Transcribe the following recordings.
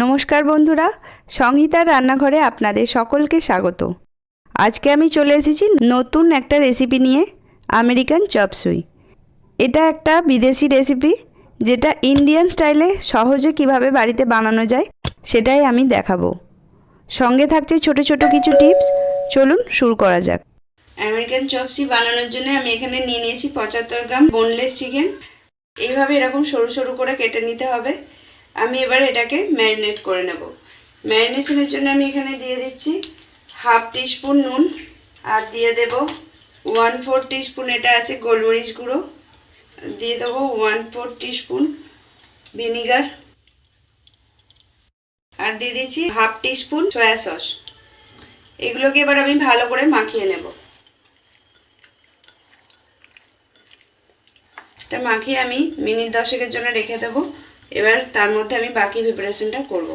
নমস্কার বন্ধুরা, সংহিতার রান্নাঘরে আপনাদের সকলকে স্বাগত। আজকে আমি চলে এসেছি নতুন একটা রেসিপি নিয়ে আমেরিকান চপসুই এটা একটা বিদেশি রেসিপি যেটা ইন্ডিয়ান স্টাইলে সহজে কীভাবে বাড়িতে বানানো যায়, সেটাই আমি দেখাবো। সঙ্গে থাকছে ছোট ছোট কিছু টিপস চলুন শুরু করা যাক। আমেরিকান চপসি বানানোর জন্য আমি এখানে নিয়ে নিয়েছি পঁচাত্তর গ্রাম বোনলেস চিকেন এইভাবে এরকম সরু সরু করে কেটে নিতে হবে। আমি এবার এটাকে ম্যারিনেট করে নেব। ম্যারিনেশনের জন্য আমি এখানে দিয়ে দিচ্ছি হাফ টিস্পুন নুন আর দিয়ে দেব ওয়ান ফোর টিস্পুন, এটা আছে গোলমরিচ গুঁড়ো। দিয়ে দেবো ওয়ান ফোর টিস্পুন ভিনিগার। আর দিয়ে দিচ্ছি হাফ টিস্পুন সয়া সস। এগুলোকে এবার আমি ভালো করে মাখিয়ে নেব। এটা মাখিয়ে আমি মিনিট দশেকের জন্য রেখে দেবো। এবার তার মধ্যে আমি বাকি প্রিপারেশনটা করব।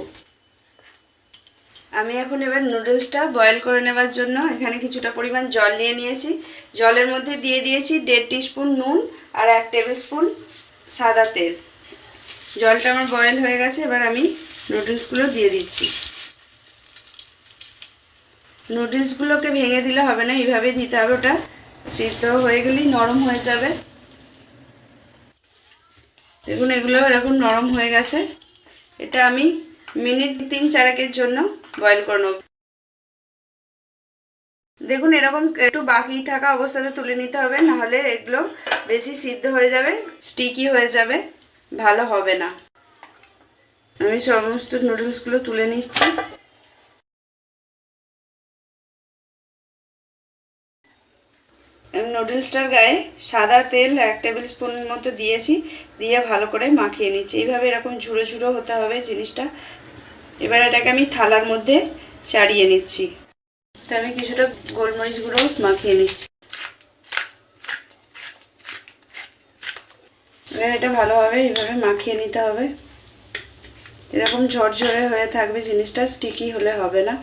আমি এখন এবার নুডলসটা বয়েল করে নেবার জন্য এখানে কিছুটা পরিমাণ জল নিয়ে নিয়েছি। জলের মধ্যে দিয়ে দিয়েছি দেড় স্পুন নুন আর এক টেবিল স্পুন সাদা তেল। জলটা আমার বয়েল হয়ে গেছে, এবার আমি নুডলসগুলো দিয়ে দিচ্ছি। নুডলসগুলোকে ভেঙে দিলে হবে না এইভাবে দিতে হবে। ওটা সিদ্ধ হয়ে গেলেই নরম হয়ে যাবে। দেখুন, এগুলো এরকম নরম হয়ে গেছে। এটা আমি মিনিট তিন চারেকের জন্য বয়েল করে নেব। দেখুন, এরকম একটু বাকি থাকা অবস্থাতে তুলে নিতে হবে, নাহলে এগুলো বেশি সিদ্ধ হয়ে যাবে স্টিকি হয়ে যাবে, ভালো হবে না। আমি সমস্ত নুডলসগুলো তুলে নিচ্ছি। আমি নুডলসটার গায়ে সাদা তেল এক টেবিল স্পুন মতো দিয়েছি, দিয়ে ভালো করে মাখিয়ে নিচ্ছি। এইভাবে এরকম ঝুড়ো ঝুড়ো হতে হবে জিনিসটা। এবার এটাকে আমি থালার মধ্যে চাড়িয়ে নিচ্ছি। তা আমি কিছুটা গোলমরিচ গুঁড়ো মাখিয়ে নিচ্ছি। এবার এটা ভালোভাবে এইভাবে মাখিয়ে নিতে হবে। এরকম ঝরঝরে হয়ে থাকবে জিনিসটা, স্টিকি হলে হবে না।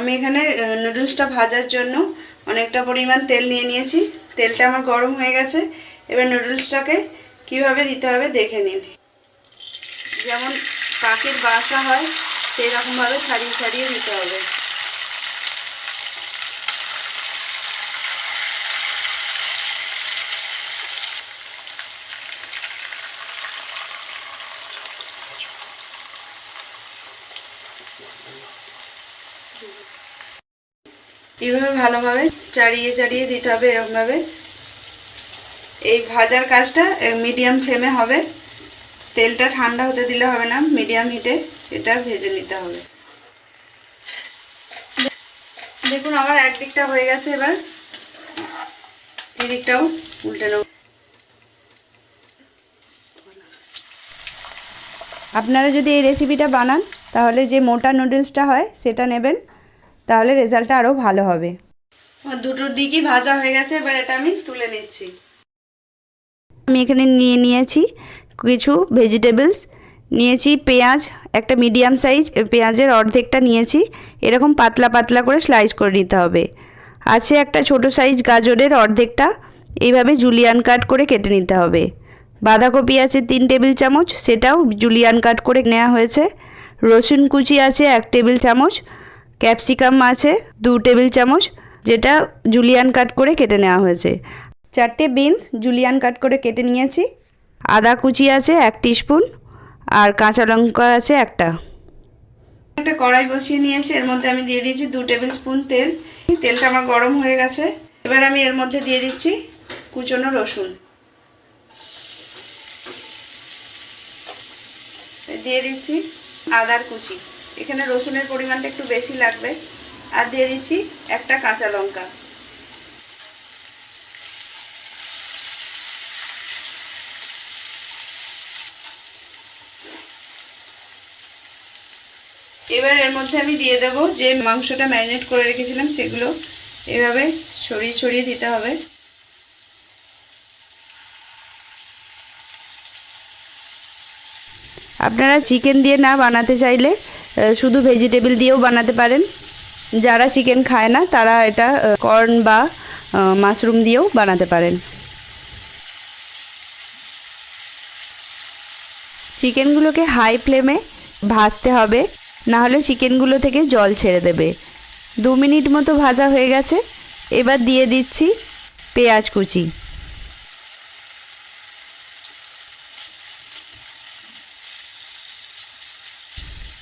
আমি এখানে নুডলসটা ভাজার জন্য অনেকটা পরিমাণ তেল নিয়ে নিয়েছি। তেলটা আমার গরম হয়ে গেছে। এবার নুডলসটাকে কীভাবে দিতে হবে দেখে নিন। যেমন পাখির বাসা হয় সেই রকমভাবে সারিয়ে ছাড়িয়ে দিতে হবে। এইভাবে ভালোভাবে চাড়িয়ে চাড়িয়ে দিতে হবে এরকমভাবে। এই ভাজার কাজটা মিডিয়াম ফ্লেমে হবে। তেলটা ঠান্ডা হতে দিলে হবে না মিডিয়াম হিটে এটা ভেজে নিতে হবে। দেখুন আমার একদিকটা হয়ে গেছে এবার। এদিকটাও উল্টে নেব। আপনারা যদি এই রেসিপিটা বানান, তাহলে যে মোটা নুডলসটা হয়, সেটা নেবেন। তাহলে রেজাল্টটা আরও ভালো হবে। দুটোর দিকই ভাজা হয়ে গেছে এবার এটা আমি তুলে নিচ্ছি। আমি এখানে নিয়ে নিয়েছি কিছু ভেজিটেবলস নিয়েছি পেঁয়াজ একটা মিডিয়াম সাইজ পেঁয়াজের অর্ধেকটা নিয়েছি। এরকম পাতলা পাতলা করে স্লাইস করে নিতে হবে। আছে একটা ছোট সাইজ গাজরের অর্ধেকটা এইভাবে জুলিয়ান কাট করে কেটে নিতে হবে। বাঁধাকপি আছে তিন টেবিল চামচ সেটাও জুলিয়ান কাট করে নেওয়া হয়েছে। রসুন কুচি আছে এক টেবিল চামচ ক্যাপসিকাম আছে, দু টেবিল চামচ, যেটা জুলিয়ান কাট করে কেটে নেওয়া হয়েছে। চারটে বিনস জুলিয়ান কাট করে কেটে নিয়েছি। আদা কুচি আছে এক স্পুন আর কাঁচা লঙ্কা আছে একটা। একটা কড়াই বসিয়ে নিয়েছি, এর মধ্যে আমি দিয়ে দিয়েছি দু টেবিল স্পুন তেল। তেলটা আমার গরম হয়ে গেছে। এবার আমি এর মধ্যে দিয়ে দিচ্ছি কুচনো রসুন। দিয়ে দিচ্ছি আদার কুচি। এখানে রসুনের পরিমাণটা একটু বেশি লাগবে। আর দিয়ে দিচ্ছি একটা কাঁচা লঙ্কা। এবার এর মধ্যে আমি দিয়ে দেব যে মাংসটা ম্যারিনেট করে রেখেছিলাম সেগুলো এভাবে ছড়িয়ে ছড়িয়ে দিতে হবে। আপনারা চিকেন দিয়ে না বানাতে চাইলে শুধু ভেজিটেবল দিয়েও বানাতে পারেন। যারা চিকেন খায় না, তারা এটা কর্ন বা মাশরুম দিয়েও বানাতে পারেন। চিকেনগুলোকে হাই ফ্লেমে ভাজতে হবে না হলে চিকেনগুলো থেকে জল ছেড়ে দেবে। দু মিনিট মতো ভাজা হয়ে গেছে। এবার দিয়ে দিচ্ছি পেঁয়াজ কুচি।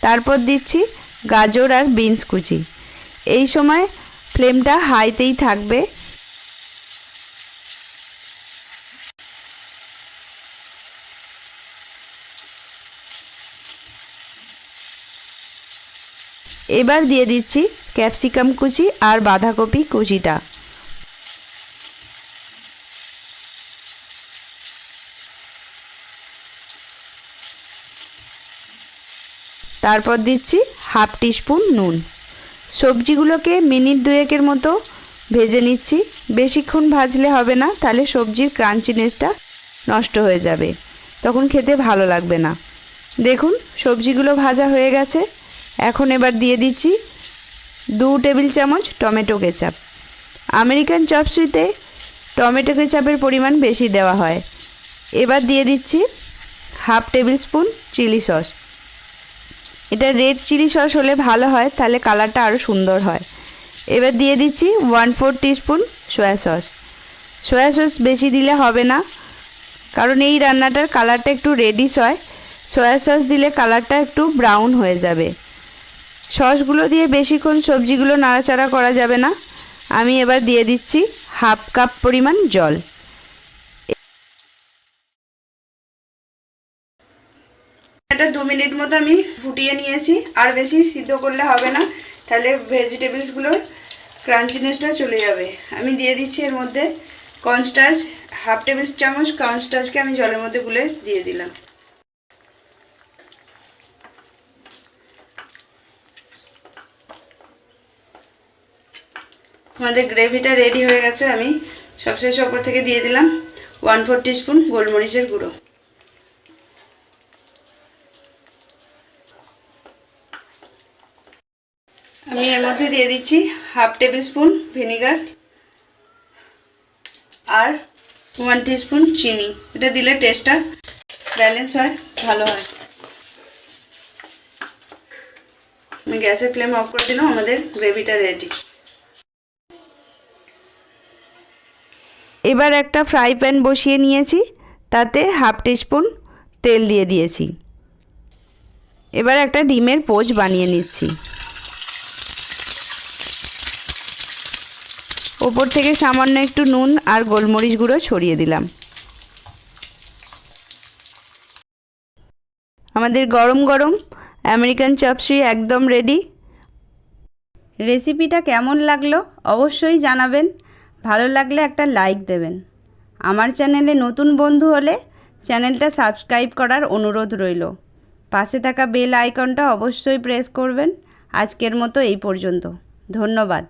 তারপর দিচ্ছি গাজর আর বিনস কুচি। এই সময় ফ্লেমটা হাইতেই থাকবে। এবার দিয়ে দিচ্ছি ক্যাপসিকাম কুচি আর বাঁধাকপি কুচিটা। তারপর দিচ্ছি হাফ টিস্পুন নুন। সবজিগুলোকে মিনিট দুয়েকের মতো ভেজে নিচ্ছি। বেশিক্ষণ ভাজলে হবে না, তাহলে সবজির ক্রাঞ্চিনেসটা নষ্ট হয়ে যাবে। তখন খেতে ভালো লাগবে না। দেখুন, সবজিগুলো ভাজা হয়ে গেছে। এখন এবার দিয়ে দিচ্ছি দু টেবিল চামচ টমেটো কেচাপ। আমেরিকান চপসুইতে টমেটো কেচাপের পরিমাণ বেশি দেওয়া হয়। এবার দিয়ে দিচ্ছি half table spoon chilli sauce. এটা রেড চিলি সস হলে ভালো হয়, তাহলে কালারটা আরও সুন্দর হয়। এবার দিয়ে দিচ্ছি one four teaspoon soya sauce soya sauce বেশি দিলে হবে না, কারণ এই রান্নাটার কালারটা একটু রেডিশ হয়। সয়া সস দিলে কালারটা একটু ব্রাউন হয়ে যাবে। সসগুলো দিয়ে বেশিক্ষণ সবজিগুলো নাড়াচাড়া করা যাবে না। আমি এবার দিয়ে দিচ্ছি হাফ কাপ পরিমাণ জল এটা দু মিনিট মতো আমি ফুটিয়ে নিয়েছি। আর বেশি সিদ্ধ করলে হবে না। তাহলে ভেজিটেবলসগুলো ক্রাঞ্চিনেসটা চলে যাবে। আমি দিয়ে দিচ্ছি এর মধ্যে কর্নস্টার্চ হাফ টেবিল চামচ কর্নস্টার্চকে আমি জলের মধ্যে গুলে দিয়ে দিলাম। আমাদের গ্রেভিটা রেডি হয়ে গেছে। আমি সবশেষে ওপর থেকে দিয়ে দিলাম। ওয়ান ফোর স্পুন গোলমরিচের গুঁড়ো। আমি এর মধ্যে দিয়ে দিচ্ছি হাফ টেবিল স্পুন ভিনিগার আর ওয়ান স্পুন চিনি। এটা দিলে টেস্টটা ব্যালেন্স হয়, ভালো হয়। আমি গ্যাসের ফ্লেম অফ করে দিলাম, আমাদের গ্রেভিটা রেডি এবার একটা ফ্রাই প্যান বসিয়ে নিয়েছি, তাতে হাফ টিস্পুন তেল দিয়ে দিয়েছি। এবার একটা ডিমের পোচ বানিয়ে নিচ্ছি। ওপর থেকে সামান্য একটু নুন আর গোলমরিচ গুঁড়ো ছড়িয়ে দিলাম। আমাদের গরম গরম আমেরিকান চপসি একদম রেডি রেসিপিটা কেমন লাগল অবশ্যই জানাবেন। ভালো লাগলে একটা লাইক দেবেন। আমার চ্যানেলে নতুন বন্ধু হলে চ্যানেলটা সাবস্ক্রাইব করার অনুরোধ রইল। পাশে থাকা বেল আইকনটা অবশ্যই প্রেস করবেন। আজকের মতো এই পর্যন্ত। ধন্যবাদ।